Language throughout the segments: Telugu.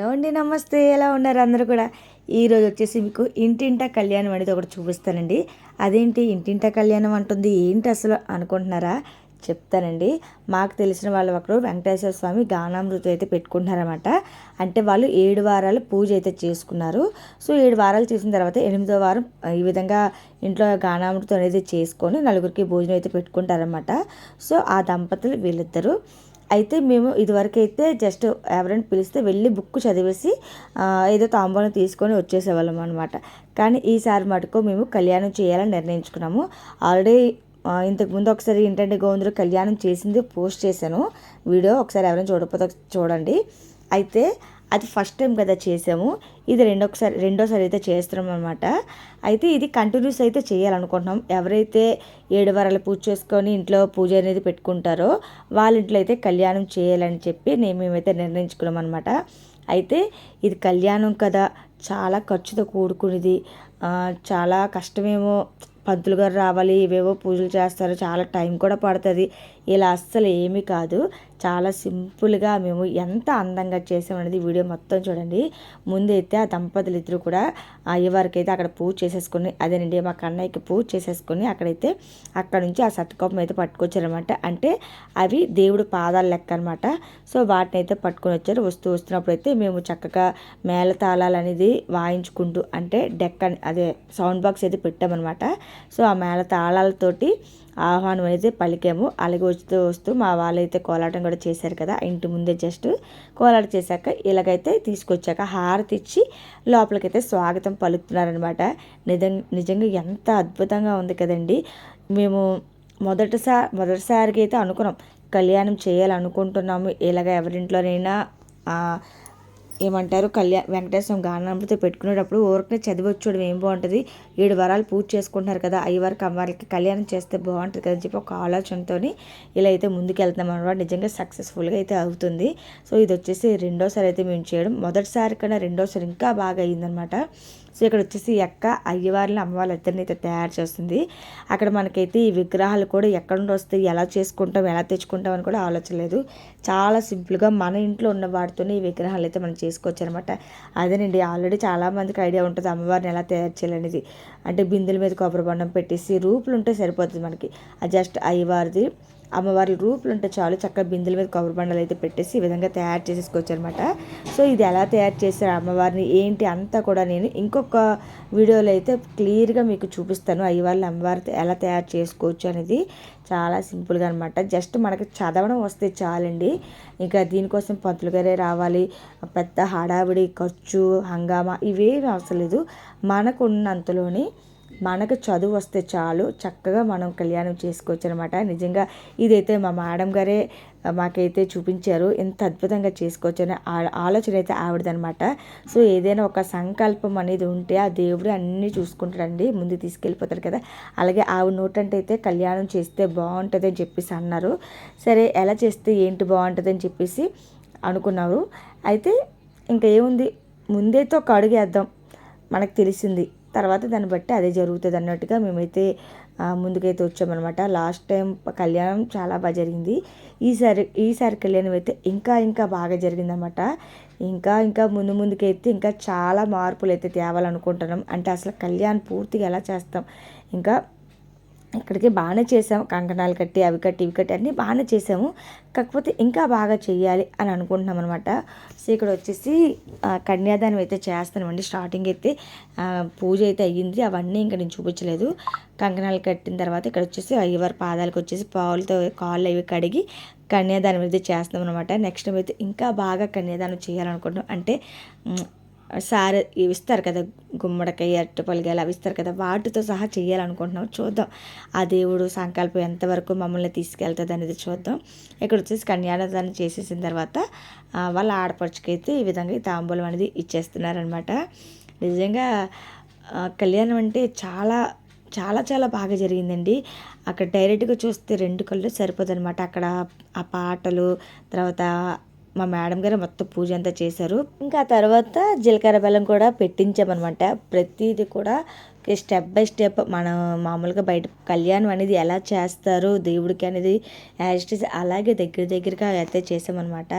హలో అండి నమస్తే ఎలా ఉన్నారు అందరూ కూడా? ఈరోజు వచ్చేసి మీకు ఇంటింట కళ్యాణం అనేది ఒకటి చూపిస్తానండి. అదేంటి ఇంటింట కళ్యాణం అంటుంది ఏంటి అసలు అనుకుంటున్నారా? చెప్తానండి. మాకు తెలిసిన వాళ్ళు ఒకరు వెంకటేశ్వర స్వామి గానామృతం అయితే పెట్టుకుంటున్నారన్నమాట. అంటే వాళ్ళు ఏడు వారాలు పూజ అయితే చేసుకున్నారు. సో ఏడు వారాలు చేసిన తర్వాత ఎనిమిదో వారం ఈ విధంగా ఇంట్లో గానామృతం అనేది చేసుకొని నలుగురికి భోజనం అయితే పెట్టుకుంటారనమాట సో ఆ దంపతులు వీళ్ళిద్దరూ అయితే మేము ఇదివరకు అయితే జస్ట్ ఎవరైనా పిలిస్తే వెళ్ళి బుక్ చదివేసి ఏదో తాంబూలం తీసుకొని వచ్చేసేవాళ్ళం అనమాట కానీ ఈసారి మటుకు మేము కళ్యాణం చేయాలని నిర్ణయించుకున్నాము. ఆల్రెడీ ఇంతకు ముందు ఒకసారి ఏంటంటే గోవిందుడు కళ్యాణం చేసింది పోస్ట్ చేశాను. వీడియో ఒకసారి ఎవరైనా చూడకపోతే చూడండి. అయితే అది ఫస్ట్ టైం కదా చేసాము. ఇది రెండోసారి రెండోసారి అయితే చేస్తున్నాం అనమాట అయితే ఇది కంటిన్యూస్ అయితే చేయాలనుకుంటున్నాం. ఎవరైతే ఏడు వారాలు పూజ చేసుకొని ఇంట్లో పూజ అనేది పెట్టుకుంటారో వాళ్ళ ఇంట్లో అయితే కళ్యాణం చేయాలని చెప్పి నేను మేమైతే నిర్ణయించుకున్నాం అనమాట అయితే ఇది కళ్యాణం కదా చాలా ఖర్చుతో కూడుకునేది చాలా కష్టమేమో పంతులు గారు రావాలి ఇవేవో పూజలు చేస్తారు చాలా టైం కూడా పడుతుంది. ఇలా అస్సలు ఏమీ కాదు. చాలా సింపుల్గా మేము ఎంత అందంగా చేసామనేది వీడియో మొత్తం చూడండి. ముందైతే ఆ దంపతులు ఇద్దరు కూడా అయ్యవారికి అయితే అక్కడ పూజ చేసేసుకుని అదేనండి మా కన్నయ్యకి పూజ చేసేసుకొని అక్కడైతే అక్కడ నుంచి ఆ సత్తుకోపం అయితే పట్టుకొచ్చారనమాట అంటే అవి దేవుడు పాదాల లెక్క అనమాట సో వాటిని అయితే పట్టుకొని వచ్చారు. వస్తూ వస్తున్నప్పుడు అయితే మేము చక్కగా మేళ తాళాలు అనేది వాయించుకుంటూ అంటే డెక్ అదే సౌండ్ బాక్స్ అయితే పెట్టామన్నమాట. సో ఆ మేళ తాళాలతోటి ఆహ్వానం అయితే పలికాము. అలాగే వస్తూ వస్తూ మా వాళ్ళైతే కోలాటం కూడా చేశారు కదా ఇంటి ముందే జస్ట్ కోలాట చేశాక ఇలాగైతే తీసుకొచ్చాక హారతి ఇచ్చి లోపలికైతే స్వాగతం పలుకుతున్నారనమాట నిజం నిజంగా ఎంత అద్భుతంగా ఉంది కదండి. మేము మొదటిసారి మొదటిసారికి అయితే అనుకున్నాం కళ్యాణం చేయాలనుకుంటున్నాము. ఇలాగ ఎవరింట్లోనైనా ఏమంటారు? కళ్యాణ్ వెంకటేశ్వరం గానామృతం పెట్టుకునేటప్పుడు ఊరికే చదివచ్చుకోవడం ఏం బాగుంటుంది ఏడు వరాలు పూజ చేసుకుంటున్నారు కదా అయ్యవారికి అమ్మవారికి కళ్యాణం చేస్తే బాగుంటుంది కదా అని చెప్పి ఒక ఆలోచనతో ఇలా అయితే ముందుకెళ్తున్నాం అనమాట నిజంగా సక్సెస్ఫుల్గా అయితే అవుతుంది. సో ఇది వచ్చేసి రెండోసారి అయితే మేము చేయడం. మొదటిసారి కన్నా రెండోసారి ఇంకా బాగా అయ్యిందనమాట సో ఇక్కడ వచ్చేసి ఎక్క అయ్యవారిని అమ్మవారి ఇద్దరిని అయితే తయారు చేస్తుంది. అక్కడ మనకైతే ఈ విగ్రహాలు కూడా ఎక్కడ నుండి వస్తాయి ఎలా చేసుకుంటాం ఎలా తెచ్చుకుంటాం అని కూడా ఆలోచన లేదు. చాలా సింపుల్గా మన ఇంట్లో ఉన్న వాటితోనే ఈ విగ్రహాలు అయితే మనం చేసుకోవచ్చు అనమాట అదేనండి ఆల్రెడీ చాలామందికి ఐడియా ఉంటుంది అమ్మవారిని ఎలా తయారు చేయాలనేది. అంటే బిందుల మీద కొబ్బరి బండం పెట్టేసి రూపులు ఉంటే సరిపోతుంది మనకి. జస్ట్ అయ్యవారిది అమ్మవారి రూపులు ఉంటే చాలు చక్కగా బిందుల మీద కొబ్బరి బండలు అయితే పెట్టేసి ఈ విధంగా తయారు చేసేసుకోవచ్చు అనమాట సో ఇది ఎలా తయారు చేశారు అమ్మవారిని ఏంటి అంతా కూడా నేను ఇంకొక వీడియోలో అయితే క్లియర్గా మీకు చూపిస్తాను. అయ్యవారిని అమ్మవారితో ఎలా తయారు చేసుకోవచ్చు అనేది చాలా సింపుల్గా అనమాట జస్ట్ మనకి చదవడం వస్తే చాలండి. ఇంకా దీనికోసం పంతులు గారే రావాలి. పెద్ద హడావిడి ఖర్చు హంగామా ఇవేమి అవసరం లేదు. మనకున్నంతలోని మనకు చదువు వస్తే చాలు చక్కగా మనం కళ్యాణం చేసుకోవచ్చు అనమాట నిజంగా ఇదైతే మా మేడం గారే మాకైతే చూపించారు. ఎంత అద్భుతంగా చేసుకోవచ్చు అనే ఆలోచన అయితే ఆవిడదనమాట. సో ఏదైనా ఒక సంకల్పం అనేది ఉంటే ఆ దేవుడు అన్నీ చూసుకుంటాడండి ముందు తీసుకెళ్ళిపోతాడు కదా. అలాగే ఆవిడ నోటంటే అయితే కళ్యాణం చేస్తే బాగుంటుంది అని చెప్పేసి అన్నారు. సరే ఎలా చేస్తే ఏంటి బాగుంటుంది అని చెప్పేసి అనుకున్నారు. అయితే ఇంకా ఏముంది? ముందైతే ఒక అడుగు వేద్దాం. మనకు తెలిసింది. తర్వాత దాన్ని బట్టి అదే జరుగుతుంది అన్నట్టుగా మేమైతే ముందుకైతే వచ్చామన్నమాట. లాస్ట్ టైం కళ్యాణం చాలా బాగా జరిగింది. ఈసారి ఈసారి కళ్యాణం అయితే ఇంకా ఇంకా బాగా జరిగిందన్నమాట. ఇంకా ఇంకా ముందు ముందుకైతే ఇంకా చాలా మార్పులు అయితే తేవాలనుకుంటున్నాం. అంటే అసలు కళ్యాణం పూర్తిగా ఎలా చేస్తాం? ఇంకా ఇక్కడికి బాగానే చేసాము కంకణాలు కట్టి అవి కట్టి ఇవి కట్టి అన్నీ బాగానే చేసాము కాకపోతే ఇంకా బాగా చేయాలి అని అనుకుంటున్నాం అనమాట సో ఇక్కడ వచ్చేసి కన్యాదానం అయితే చేస్తామండి స్టార్టింగ్ అయితే పూజ అయితే అయ్యింది. అవన్నీ ఇంకా నేను చూపించలేదు. కంకణాలు కట్టిన తర్వాత ఇక్కడ వచ్చేసి అయ్యవారి పాదాలకు వచ్చేసి పావులతో కాళ్ళు అవి కడిగి కన్యాదానం అయితే చేస్తాం అనమాట నెక్స్ట్ టైం అయితే ఇంకా బాగా కన్యాదానం చేయాలనుకుంటున్నాం. అంటే సార్ ఇవి ఇస్తారు కదా గుమ్మడికాయ అరటిపల్లికాయలు అవి ఇస్తారు కదా వాటితో సహా చేయాలనుకుంటున్నాం. చూద్దాం. ఆ దేవుడు సంకల్పం ఎంతవరకు మమ్మల్ని తీసుకెళ్తుంది అనేది చూద్దాం. ఇక్కడ వచ్చేసి కన్యాదానం చేసేసిన తర్వాత వాళ్ళ ఆడపడుచుకైతే ఈ విధంగా ఈ తాంబూలం అనేది ఇచ్చేస్తున్నారనమాట నిజంగా కళ్యాణం అంటే చాలా చాలా చాలా బాగా జరిగిందండి. అక్కడ డైరెక్ట్గా చూస్తే రెండు కళ్ళు సరిపోదు అనమాట అక్కడ ఆ పాటలు తర్వాత మా మేడం గారు మొత్తం పూజ అంతా చేశారు. ఇంకా తర్వాత జీలకర్ర బెల్లం కూడా పెట్టించామన్నమాట. ప్రతిదీ కూడా స్టెప్ బై స్టెప్ మనం మామూలుగా బయట కళ్యాణం అనేది ఎలా చేస్తారు దేవుడికి అనేది యాజిటీస్ అలాగే దగ్గర దగ్గరగా అయితే చేసామన్నమాట.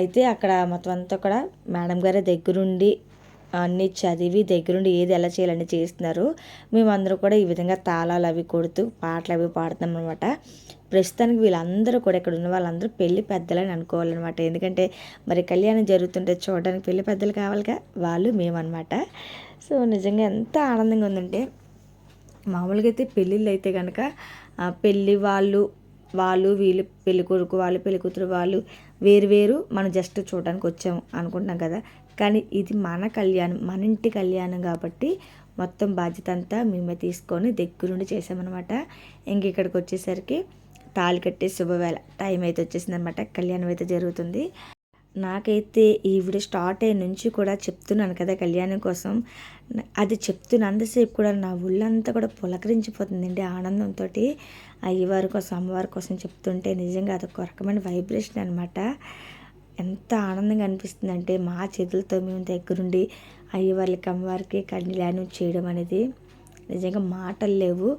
అయితే అక్కడ మొత్తం అంతా కూడా మేడం గారి దగ్గరుండి అన్నీ చదివి దగ్గరుండి ఏది ఎలా చేయాలని చేస్తున్నారు. మేమందరూ కూడా ఈ విధంగా తాళాలు అవి కొడుతూ పాటలు అవి పాడుతున్నాం అనమాట ప్రస్తుతానికి వీళ్ళందరూ కూడా ఇక్కడ ఉన్న వాళ్ళందరూ పెళ్ళి పెద్దలని అనుకోవాలన్నమాట. ఎందుకంటే మరి కళ్యాణం జరుగుతుంటే చూడడానికి పెళ్ళి పెద్దలు కావాలిగా వాళ్ళు మేమన్నమాట. సో నిజంగా ఎంత ఆనందంగా ఉందంటే మామూలుగా అయితే పెళ్ళిళ్ళు అయితే కనుక పెళ్ళి వాళ్ళు వాళ్ళు వీళ్ళు పెళ్ళికొడుకు వాళ్ళు పెళ్ళికూతురు వాళ్ళు వేరు వేరు మనం జస్ట్ చూడడానికి వచ్చాము అనుకుంటున్నాం కదా. కానీ ఇది మన కళ్యాణం మన ఇంటి కళ్యాణం కాబట్టి మొత్తం బాధ్యత అంతా మేమే తీసుకొని దగ్గరుండి చేసామన్నమాట ఇంక ఇక్కడికి వచ్చేసరికి తాళి కట్టే శుభవేళ టైం అయితే వచ్చేసింది అనమాట కళ్యాణం అయితే జరుగుతుంది. నాకైతే ఈ వీడియో స్టార్ట్ అయ్యే నుంచి కూడా చెప్తున్నాను కదా కళ్యాణం కోసం. అది చెప్తున్న అంతసేపు కూడా నా ఒళ్ళంతా కూడా పులకరించిపోతుందండి ఆనందంతో అయ్యవారి కోసం అమ్మవారి కోసం చెప్తుంటే నిజంగా అదొక రకమైన వైబ్రేషన్ అనమాట ఎంత ఆనందంగా అనిపిస్తుంది అంటే మా చేతులతో మేము దగ్గరుండి అయ్యవారికి అమ్మవారికి కళ్యాణం చేయడం అనేది నిజంగా మాటలు లేవు.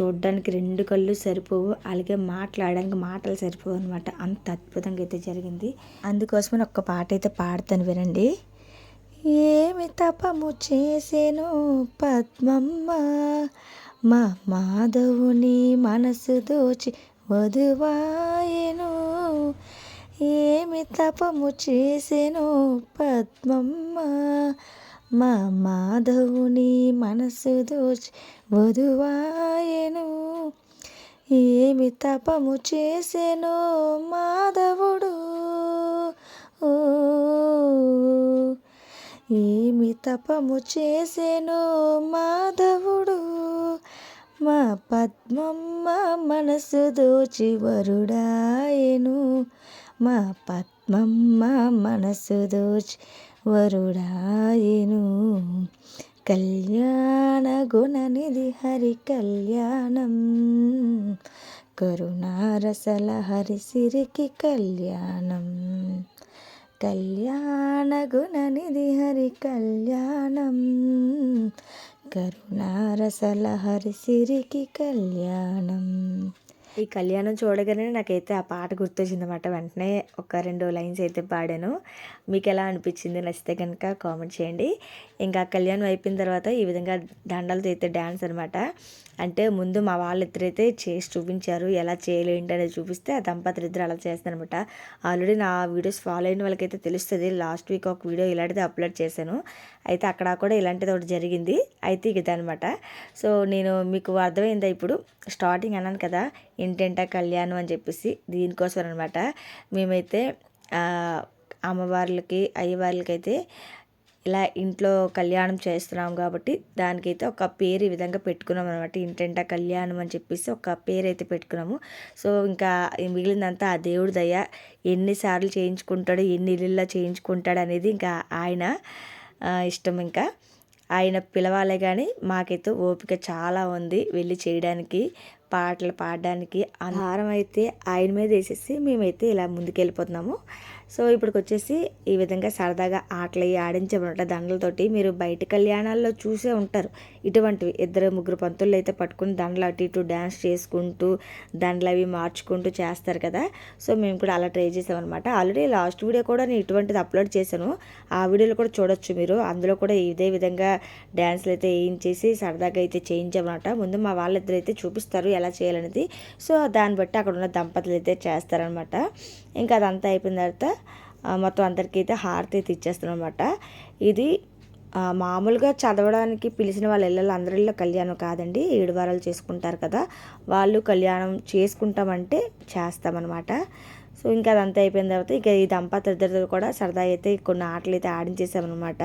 చూడడానికి రెండు కళ్ళు సరిపోవు. అలాగే మాట్లాడడానికి మాటలు సరిపోవు అనమాట అంత అద్భుతంగా అయితే జరిగింది. అందుకోసమని ఒక్క పాట అయితే పాడతాను వినండి. ఏమి తపము చేసేను పద్మమ్మ? మా మాధవుని మనసు దోచి వధువాయను. ఏమి తపము చేసెను పద్మమ్మ? మా మాధవుని మనసు దోచి వధువాయను. ఏమి తపము చేసెను మాధవుడు? ఏమి తపము చేసెను మాధవుడు? మా పద్మమ్మ మనసు దోచి వరుడాయను. మా పద్మమ్మ మనసు దోచి వరుడాయను కళ్యాణ గుణనిధి హరి కళ్యాణం. కరుణారసల హరి సిరికి కళ్యాణం. కళ్యాణ గుణనిధి హరి కళ్యాణం. కరుణారసల హరి సిరికి కళ్యాణం. ఈ కళ్యాణం చూడగానే నాకైతే ఆ పాట గుర్తొచ్చిందన్నమాట. వెంటనే ఒక రెండు లైన్స్ అయితే పాడాను. మీకు ఎలా అనిపించింది నచ్చితే కనుక కామెంట్ చేయండి. ఇంకా కళ్యాణం అయిపోయిన తర్వాత ఈ విధంగా దండలతో అయితే డ్యాన్స్ అనమాట అంటే ముందు మా వాళ్ళిద్దరైతే చేసి చూపించారు ఎలా చేయాలి ఏంటనేది చూపిస్తే ఆ దంపతులు ఇద్దరు అలా చేస్తారనమాట ఆల్రెడీ నా వీడియోస్ ఫాలో అయిన వాళ్ళకైతే తెలుస్తుంది లాస్ట్ వీక్ ఒక వీడియో ఇలాంటిది అప్లోడ్ చేశాను. అయితే అక్కడ కూడా ఇలాంటిది ఒకటి జరిగింది అయితే ఇదనమాట సో నేను మీకు అర్థమైందా ఇప్పుడు? స్టార్టింగ్ అన్నాను కదా ఇంటింట కళ్యాణం అని చెప్పేసి దీనికోసం అనమాట మేమైతే అమ్మవార్లకి అయ్యవార్లకి అయితే ఇలా ఇంట్లో కళ్యాణం చేస్తున్నాం కాబట్టి దానికైతే ఒక పేరు ఈ విధంగా పెట్టుకున్నాం అనమాట ఇంటెంట కళ్యాణం అని చెప్పేసి ఒక పేరు అయితే పెట్టుకున్నాము. సో ఇంకా మిగిలిందంతా ఆ దేవుడి దయ ఎన్నిసార్లు చేయించుకుంటాడు ఎన్ని ఇళ్ళల్లో చేయించుకుంటాడు అనేది ఇంకా ఆయన ఇష్టం ఇంకా. ఆయన పిలవాలే కానీ మాకైతే ఓపిక చాలా ఉంది వెళ్ళి చేయడానికి పాటలు పాడడానికి. ఆహారం అయితే ఆయన మీద వేసేసి మేమైతే ఇలా ముందుకెళ్ళిపోతున్నాము. సో ఇప్పటికి వచ్చేసి ఈ విధంగా సరదాగా ఆటలు అవి ఆడించబడట దండలతోటి. మీరు బయట కళ్యాణాల్లో చూసే ఉంటారు. ఇటువంటివి. ఇద్దరు ముగ్గురు పంతులు అయితే పట్టుకుని దండలు అటు ఇటు డ్యాన్స్ చేసుకుంటూ దండలు అవి మార్చుకుంటూ చేస్తారు కదా. సో మేము కూడా అలా ట్రై చేసామన్నమాట. ఆల్రెడీ లాస్ట్ వీడియో కూడా నేను ఇటువంటిది అప్లోడ్ చేశాను. ఆ వీడియోలో కూడా చూడొచ్చు మీరు. అందులో కూడా ఇదే విధంగా డ్యాన్స్లు అయితే వేయించేసి సరదాగా అయితే చేయించామన్నమాట. ముందు మా వాళ్ళిద్దరు అయితే చూపిస్తారు ఎలా చేయాలనేది. సో దాన్ని బట్టి అక్కడ ఉన్న దంపతులు అయితే చేస్తారనమాట ఇంకా అదంతా అయిపోయిన తర్వాత మొత్తం అందరికీ అయితే హారతి అయితే ఇచ్చేస్తాం అనమాట ఇది మామూలుగా చదవడానికి పిలిచిన వాళ్ళ ఇళ్ళలో అందరిలో కళ్యాణం కాదండి ఏడు వారాలు చేసుకుంటారు కదా వాళ్ళు కళ్యాణం చేసుకుంటామంటే చేస్తామన్నమాట. సో ఇంకా అదంతా అయిపోయిన తర్వాత ఇంకా ఈ దంపతులు కూడా సరదా అయితే కొన్ని ఆటలు అయితే ఆడించేసామన్నమాట.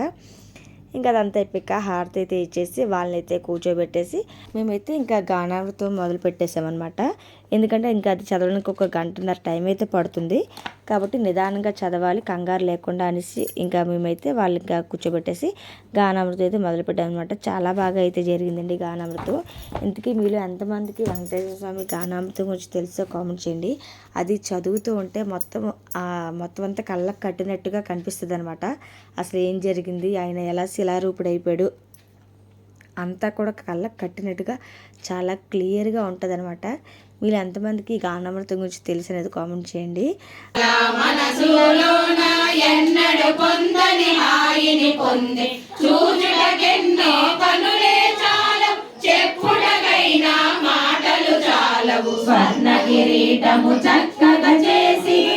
ఇంకా అదంతా అయిపోయాక హారతి అయితే ఇచ్చేసి వాళ్ళని అయితే కూర్చోబెట్టేసి మేమైతే ఇంకా గానాలతో మొదలు పెట్టేసామన్నమాట ఎందుకంటే ఇంకా అది చదవడానికి ఒక గంటన్నర టైం అయితే పడుతుంది. కాబట్టి నిదానంగా చదవాలి కంగారు లేకుండా అనేసి ఇంకా మేమైతే వాళ్ళు ఇంకా కూర్చోబెట్టేసి గానామృతం అయితే మొదలుపెట్టామన్నమాట చాలా బాగా అయితే జరిగిందండి గానామృతం. ఇంతకీ మీలో ఎంతమందికి వెంకటేశ్వర స్వామి గానామృతం గురించి తెలుసో కామెంట్ చేయండి. అది చదువుతూ ఉంటే మొత్తం మొత్తం అంతా కళ్ళకు కట్టినట్టుగా కనిపిస్తుంది అనమాట అసలు ఏం జరిగింది? ఆయన ఎలా శిలారూపుడైపోయాడు? అంతా కూడా కళ్ళకు కట్టినట్టుగా చాలా క్లియర్గా ఉంటుంది అనమాట మీరు ఎంతమందికి ఈ గానామృతం గురించి తెలిసి అనేది కామెంట్ చేయండి. ఎన్నడు పొందని హాయిని పొంది చూచుటకెన్నో కనులే చాలవు. చెప్పుటకైనా మాటలు చాలవు. స్వర్ణ కిరీటము చక్కగా చేసి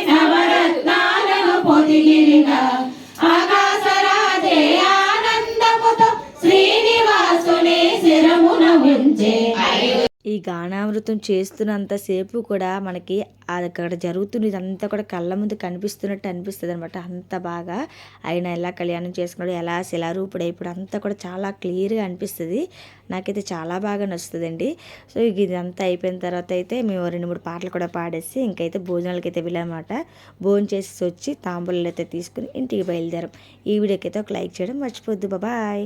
గానామృతం చేస్తున్నంతసేపు కూడా మనకి అది అక్కడ జరుగుతున్న ఇదంతా కూడా కళ్ళ ముందు కనిపిస్తున్నట్టు అనిపిస్తుంది అనమాట అంత బాగా ఆయన ఎలా కళ్యాణం చేసుకున్నాడు ఎలా శిలారూపుడు ఇప్పుడు అంతా కూడా చాలా క్లియర్గా అనిపిస్తుంది. నాకైతే చాలా బాగా నచ్చుతుందండి. సో ఇక ఇదంతా అయిపోయిన తర్వాత అయితే మేము రెండు మూడు పాటలు కూడా పాడేసి ఇంకైతే భోజనాలకి అయితే వెళ్ళామన్నమాట. భోజనం చేసి వచ్చి తాంబూలాలు అయితే తీసుకుని ఇంటికి బయలుదేరాం. ఈ వీడియోకి అయితే ఒక లైక్ చేయడం మర్చిపోద్దు బాబాయ్